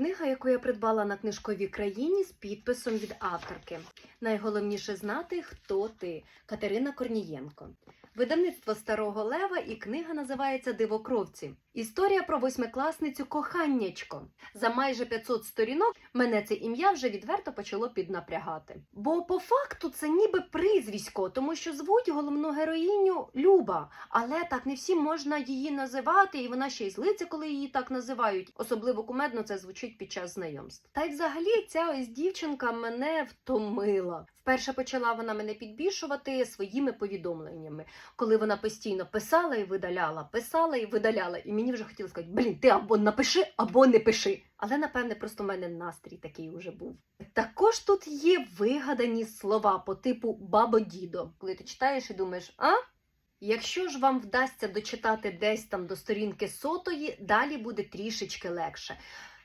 книга, яку я придбала на книжковій країні з підписом від авторки. Найголовніше знати, хто ти Катерина Корнієнко. Видавництво Старого Лева і книга називається Дивокровці. Історія про восьмикласницю Коханнячко. За майже 500 сторінок мене це ім'я вже відверто почало піднапрягати. Бо по факту це ніби прізвисько, тому що звуть головну героїню Люба, але так не всім можна її називати, і вона ще й злиться, коли її так називають. Особливо кумедно це звучить під час знайомств. Та й взагалі ця ось дівчинка мене втомила. Вперше почала вона мене підбільшувати своїми повідомленнями, коли вона постійно писала і видаляла, писала і видаляла. І мені вже хотілося сказати, блін, ти або напиши, або не пиши. Але напевне просто в мене настрій такий уже був. Також тут є вигадані слова по типу бабо-дідо, коли ти читаєш і думаєш, а? Якщо ж вам вдасться дочитати десь там до сторінки сотої, далі буде трішечки легше.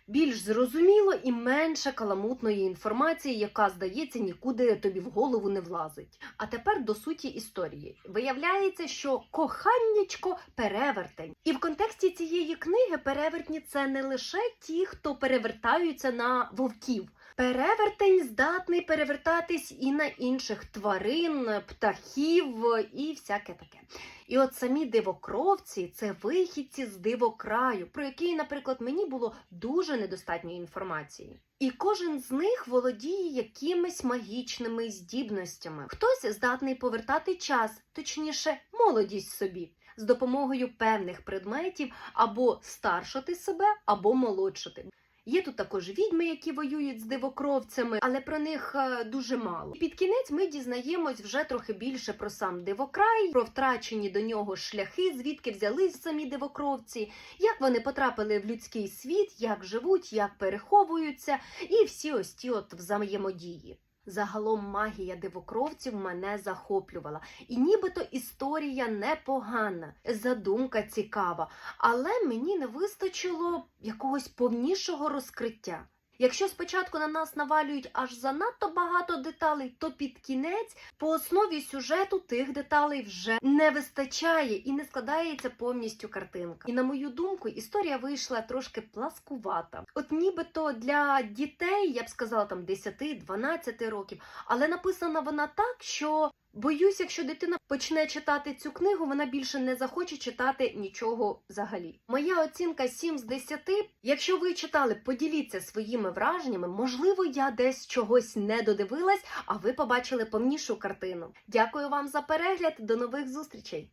Більш зрозуміло і менше каламутної інформації, яка, здається, нікуди тобі в голову не влазить. А тепер до суті історії. Виявляється, що коханнячко перевертень. І в контексті цієї книги перевертні це не лише ті, хто перевертаються на вовків. Перевертень здатний перевертатись і на інших тварин, птахів і всяке таке. І от самі дивокровці це вихідці з дивокраю, про який, наприклад, мені було дуже недостатньо інформації. І кожен з них володіє якимись магічними здібностями. Хтось здатний повертати час, точніше, молодість собі. З допомогою певних предметів або старшити себе, або молодшити. Є тут також відьми, які воюють з дивокровцями, але про них е, дуже мало. І під кінець ми дізнаємось вже трохи більше про сам дивокрай, про втрачені до нього шляхи, звідки взялись самі дивокровці, як вони потрапили в людський світ, як живуть, як переховуються, і всі ось ті от взаємодії. Загалом магія дивокровців мене захоплювала, і нібито історія непогана, задумка цікава, але мені не вистачило якогось повнішого розкриття. Якщо спочатку на нас навалюють аж занадто багато деталей, то під кінець по основі сюжету тих деталей вже не вистачає і не складається повністю картинка. І на мою думку, історія вийшла трошки пласкувата. От нібито для дітей, я б сказала, там 10-12 років, але написана вона так, що Боюсь, якщо дитина почне читати цю книгу, вона більше не захоче читати нічого взагалі. Моя оцінка 7 з 10. Якщо ви читали, поділіться своїми враженнями. Можливо, я десь чогось не додивилась, а ви побачили повнішу картину. Дякую вам за перегляд. До нових зустрічей!